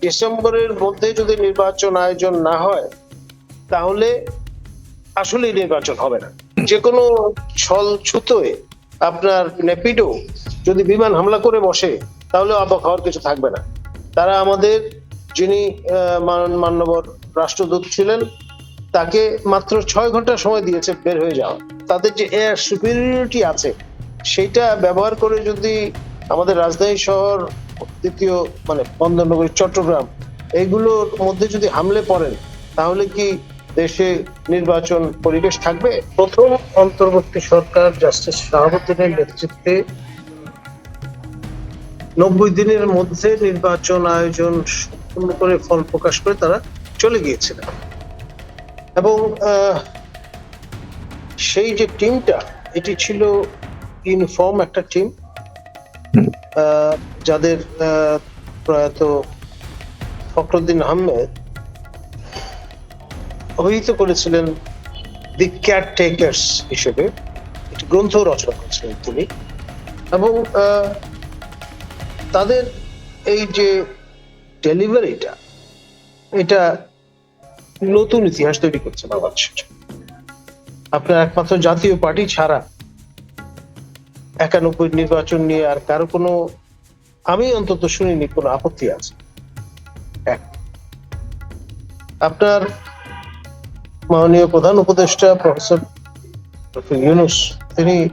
ডিসেম্বরের মধ্যে যদি নির্বাচন আয়োজন না হয়, তাহলে আসলেই নির্বাচন হবে না। যে কোনো ছল ছুতোয় আপনার নেপিডো যদি বিমান হামলা করে বসে, তাহলে অবাক হওয়ার কিছু থাকবে না। তারা আমাদের যিনি মান- মান্যবর রাষ্ট্রদূত ছিলেন, তাকে মাত্র ছয় ঘণ্টা সময় দিয়েছে বের হয়ে যাওয়া। তাদের যে এয়ার সুপিরিয়রিটি আছে, সেটা ব্যবহার করে যদি আমাদের রাজধানী শহর দ্বিতীয় মানে বন্দরনগরী চট্টগ্রাম এইগুলোর মধ্যে যদি হামলে পড়েন তাহলে কি দেশে নির্বাচন পরিবেশ থাকবে প্রথম অন্তর্বর্তী সরকার জাস্টিস শাহাবুদ্দিনের নেতৃত্বে নব্বই দিনের মধ্যে নির্বাচন আয়োজন সম্পূর্ণ করে ফল প্রকাশ করে তারা চলে গিয়েছিলেন এবং আহ, সেই যে টিমটা এটি ছিল ইনফর্ম একটা টিম। যাদের প্রয়াত ফখরুদ্দিন আহমেদ অভিহিত করেছিলেন দি কেয়ারটেকার্স হিসেবে একটি গ্রন্থ রচনা করেছিলেন তিনি এবং তাদের এই যে ডেলিভারিটা এটা নতুন ইতিহাস তৈরি করছে বাংলাদেশের। আপনার একমাত্র জাতীয় পার্টি ছাড়া একানব্বই নির্বাচন নিয়ে আর কারও কোনো আমি অন্তত শুনিনি কোনো আপত্তি আছে। এক। আপনার মাননীয় প্রধান উপদেষ্টা প্রফেসর ইউনুস তিনি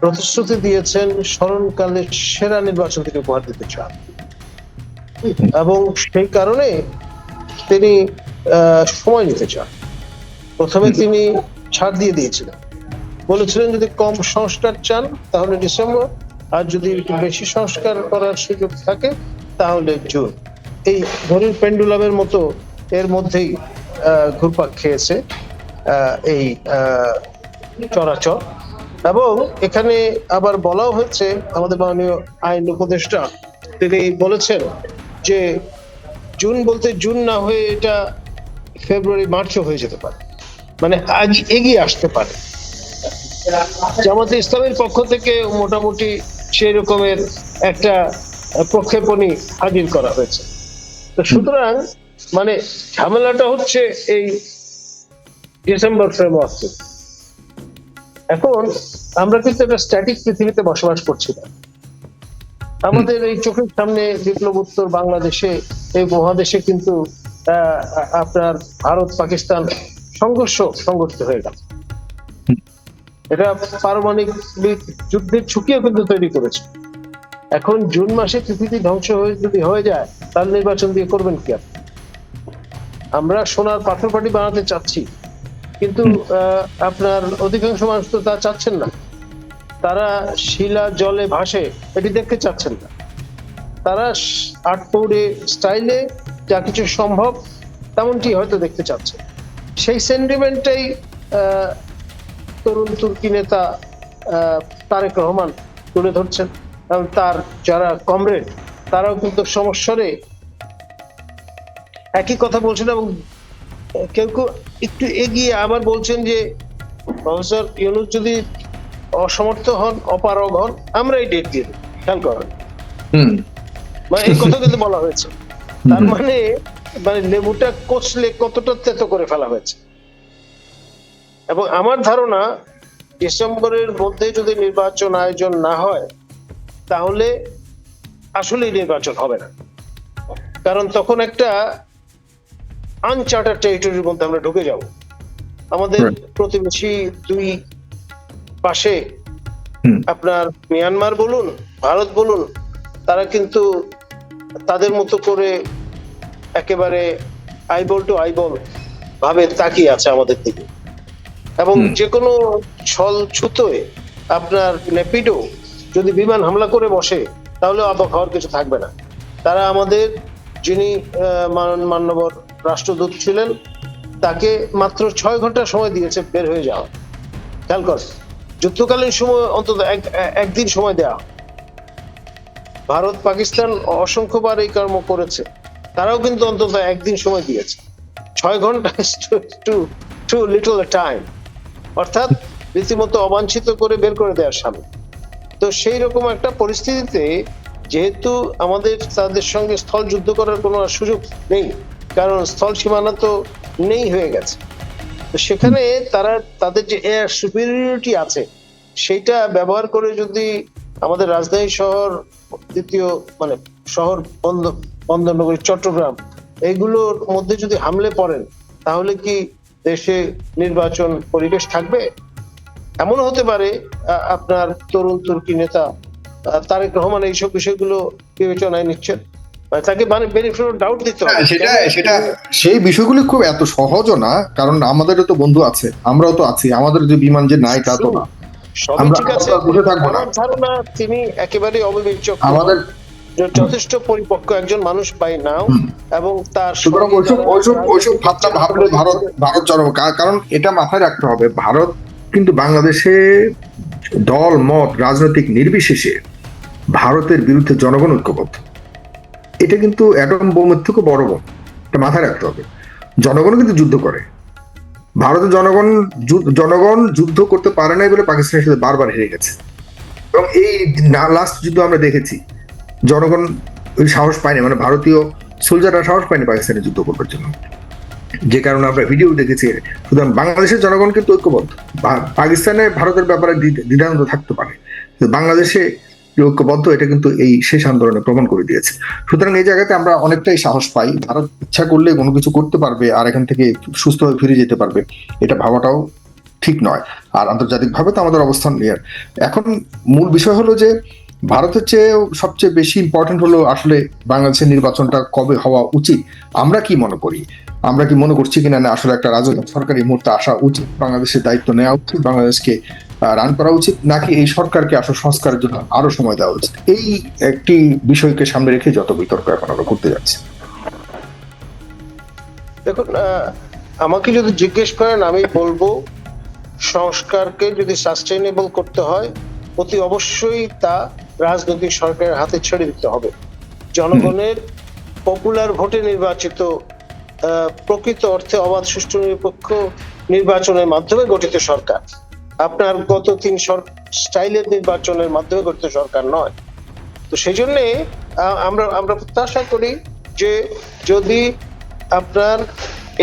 প্রতিশ্রুতি দিয়েছেন স্মরণকালে সেরা নির্বাচন তিনি উপহার দিতে চান। এবং সেই কারণে তিনি আহ, সময় নিতে চান। প্রথমে তিনি ছাড় দিয়ে দিয়েছিলেন। বলেছিলেন যদি কম সংস্কার চান, তাহলে ডিসেম্বর। আর যদি একটু বেশি সংস্কার করার সুযোগ থাকে, তাহলে জুন। এই ঘড়ির পেন্ডুলামের মতো এর মধ্যেই ঘুরপাক খেয়েছে এই চরাচর। এবং এখানে আবার বলাও হয়েছে, আমাদের মাননীয় আইন উপদেষ্টা, তিনি বলেছেন যে জুন বলতে জুন না হয়ে এটা ফেব্রুয়ারি, মার্চও হয়ে যেতে পারে। মানে আজ এগিয়ে আসতে পারে। জামাতে ইসলামের পক্ষ থেকে মোটামুটি সেই রকমের একটা প্রক্ষেপণী হাজির করা হয়েছে। তো সুতরাং মানে ঝামেলাটা হচ্ছে এই ডিসেম্বর ফ্রেমওয়ার্কে এখন আমরা কিন্তু একটা স্ট্যাটিক পৃথিবীতে বসবাস করছি না। আমাদের এই চোখের সামনে বিপ্লব উত্তর বাংলাদেশে, এই মহাদেশে কিন্তু আপনার ভারত, পাকিস্তান সংঘর্ষ সংঘটিত হয়ে গেল এটা পারমাণবিক যুদ্ধের ঝুঁকিও কিন্তু তৈরি করেছে। এখন জুন মাসে পৃথিবী ধ্বংস হয়ে যদি হয়ে যায় তাহলে নির্বাচন দিয়ে করবেন কি আপনি? আমরা সোনার পাথর পাটি বানাতে চাচ্ছি কিন্তু আপনার অধিকাংশ মানুষ তো তা চাচ্ছেন না। তারা শিলা জলে ভাসে এটি দেখতে চাচ্ছেন না। তারা আট পৌড়ে স্টাইলে যা কিছু সম্ভব তেমনটি হয়তো দেখতে চাচ্ছে সেই সেন্টিমেন্টটাই তরুণ তুর্কি নেতা তারেক রহমান তুলে ধরছেন এবং তার যারা কমরেড তারাও কিন্তু সমস্যারে একই কথা বলছেন এবং কেউ কেউ একটু এগিয়ে আবার বলছেন যে প্রফেসর ইউনুস যদি অসমর্থ হন অপারগ হন আমরাই ডেট দিয়ে দেব। খেয়াল করেন। মানে এই কথা কিন্তু বলা হয়েছে। তার মানে মানে লেবুটা কষলে কতটা তেতো করে ফেলা হয়েছে। এবং আমার ধারণা ডিসেম্বরের মধ্যে যদি নির্বাচন আয়োজন না হয় তাহলে আসলেই নির্বাচন হবে না। কারণ তখন একটা আনচার্টার টেরিটরির মধ্যে আমরা ঢুকে যাব। আমাদের প্রতিবেশী দুই পাশে আপনার মিয়ানমার বলুন ভারত বলুন তারা কিন্তু তাদের মতো করে একেবারে আইবল টু আইবল ভাবে তাকিয়ে আছে আমাদের দিকে। এবং। যে কোনো ছল ছুতোয় আপনার নেপিডো যদি বিমান হামলা করে বসে তাহলে অবাক হওয়ার কিছু থাকবে না। তারা আমাদের যিনি মান- মান্যবর রাষ্ট্রদূত ছিলেন তাকে মাত্র ছয় ঘণ্টা সময় দিয়েছে বের হয়ে যাওয়া। খেয়াল কর যুদ্ধকালীন সময় অন্তত এক- একদিন সময় দেওয়া ভারত পাকিস্তান অসংখ্যবার এই কর্ম করেছে তারাও কিন্তু অন্তত একদিন সময় দিয়েছে। ছয় ঘণ্টা টু টু লিটল টাইম অর্থাৎ রীতিমতো অবাঞ্ছিত করে বের করে দেওয়ার সামনে তো সেই রকম একটা পরিস্থিতিতে যেহেতু আমাদের তাদের সঙ্গে স্থল যুদ্ধ করার কোনো সুযোগ নেই, কারণ স্থল সীমানা তো নেই হয়ে গেছে। তো সেখানে তারা, তাদের যে এয়ার সুপিরিয়রিটি আছে, সেইটা ব্যবহার করে যদি আমাদের রাজধানী শহর, দ্বিতীয় মানে শহর বন্ধ বন্দরনগরী চট্টগ্রাম এইগুলোর মধ্যে যদি হামলে পড়েন, তাহলে কি দেশে নির্বাচন পরিবেশ থাকবে? এমন হতে পারে আপনার তরুণ তুর্কি নেতা তারেক রহমান এইসব বিষয়গুলো বিবেচনায় নিচ্ছেন। মানে তাকে মানে বেনিফিট ডাউট দিতে হ্যাঁ, হবে সেটা সেটা সেই বিষয়গুলি খুব এত সহজও না কারণ আমাদেরও তো বন্ধু আছে আমরাও তো আছি আমাদের যে বিমান যে নাই তা তো না। সবই আমরা- ঠিক আছে বসে থাকব না। ধারণা তিনি একেবারে অবিবেচক আমাদের যথেষ্ট পরিপক্ক একজন মানুষ পাই নাও এবং তার সুতরাং ওইসব ওইসব ওইসব ভাবনা ভাবলে ভারত ভারত চরম। কারণ এটা মাথায় রাখতে হবে ভারত কিন্তু বাংলাদেশে দল মত রাজনৈতিক নির্বিশেষে ভারতের বিরুদ্ধে জনগণ ঐক্যবদ্ধ। এটা কিন্তু অ্যাটম বোমের থেকে বড় বোম এটা মাথায় রাখতে হবে। জনগণ কিন্তু যুদ্ধ করে। ভারতের জনগণ জনগণ যুদ্ধ করতে পারে নাই বলে পাকিস্তানের সাথে বারবার হেরে গেছে। এবং এই লাস্ট যুদ্ধ আমরা দেখেছি। জনগণ ওই সাহস পায়নি মানে ভারতীয় সোলজাররা সাহস পায়নি পাকিস্তানে যুদ্ধ করবার জন্য। যে কারণে আমরা ভিডিও দেখেছি, সুতরাং বাংলাদেশের জনগণ কিন্তু ঐক্যবদ্ধ। পাকিস্তানে ভারতের ব্যাপারে দ্বিধা- দ্বিধাদ্বন্দ্ব থাকতে পারে। বাংলাদেশে ঐক্যবদ্ধ, এটা কিন্তু এই শেষ আন্দোলনে প্রমাণ করে দিয়েছে। সুতরাং এই জায়গাতে আমরা অনেকটাই সাহস পাই। ভারত ইচ্ছা করলে কোনো কিছু করতে পারবে আর এখান থেকে সুস্থভাবে ফিরে যেতে পারবে, এটা ভাবাটাও ঠিক নয়। আর আন্তর্জাতিকভাবে তো আমাদের অবস্থান নেই এখন মূল বিষয় হলো যে ভারতের চেয়ে সবচেয়ে বেশি ইম্পর্টেন্ট হলো আসলে বাংলাদেশের নির্বাচনটা কবে হওয়া উচিত। আমরা কি মনে করি? আমরা কি মনে করছি কিনা না আসলে একটা রাজনৈতিক সরকারি মুহূর্তে আসা উচিত, বাংলাদেশের দায়িত্ব নেওয়া উচিত, বাংলাদেশকে রান করা উচিত, নাকি এই সরকারকে আসলে সংস্কারের জন্য আরও সময় দেওয়া উচিত? এই একটি বিষয়কে সামনে রেখে যত বিতর্ক এখন আমরা করতে যাচ্ছি। দেখুন আমাকে যদি জিজ্ঞেস করেন, আমি বলব সংস্কারকে যদি সাস্টেইনেবল করতে হয়, অতি অবশ্যই তা রাজনৈতিক সরকারের হাতে ছেড়ে দিতে হবে। জনগণের পপুলার ভোটে নির্বাচিত প্রকৃত অর্থে অবাধ সুষ্ঠু নিরপেক্ষ নির্বাচনের মাধ্যমে গঠিত সরকার। আপনার গত তিন স্টাইলের নির্বাচনের মাধ্যমে গঠিত সরকার নয়। তো সেই জন্যে আমরা আমরা প্রত্যাশা করি যে যদি আপনার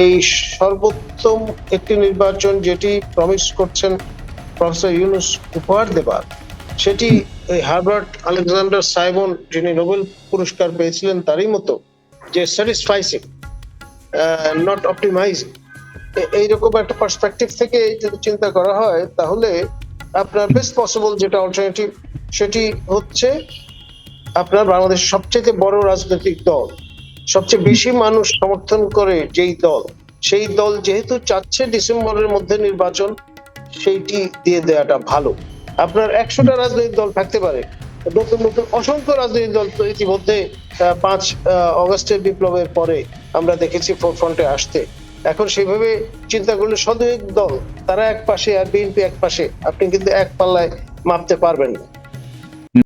এই সর্বোত্তম একটি নির্বাচন যেটি প্রমিস করছেন প্রফেসর ইউনুস উপহার দেবার সেটি হার্বার্ট আলেকজান্ডার সাইমন, যিনি নোবেল পুরস্কার পেয়েছিলেন তারই মতো, যে স্যাটিসফাইসিং নট অপটিমাইজিং এইরকম একটা পার্সপেক্টিভ থেকে যদি চিন্তা করা হয়, তাহলে আপনার বেস্ট পসিবল যেটা অল্টারনেটিভ সেটি হচ্ছে আপনার বাংলাদেশের সবচেয়ে বড় রাজনৈতিক দল। সবচেয়ে বেশি মানুষ সমর্থন করে যেই দল, সেই দল যেহেতু চাচ্ছে ডিসেম্বরের মধ্যে নির্বাচন, সেইটি দিয়ে দেওয়াটা ভালো। আপনার একশোটা রাজনৈতিক দল থাকতে পারে। নতুন নতুন অসংখ্য রাজনৈতিক দল তো ইতিমধ্যে পাঁচ অগস্টের বিপ্লবের পরে আমরা দেখেছি ফ্রন্টে আসতে। এখন সেভাবে চিন্তা করলে শতাধিক দল, তারা এক পাশে আর বিএনপি এক পাশে, আপনি কিন্তু এক পাল্লায় মাপতে পারবেন না।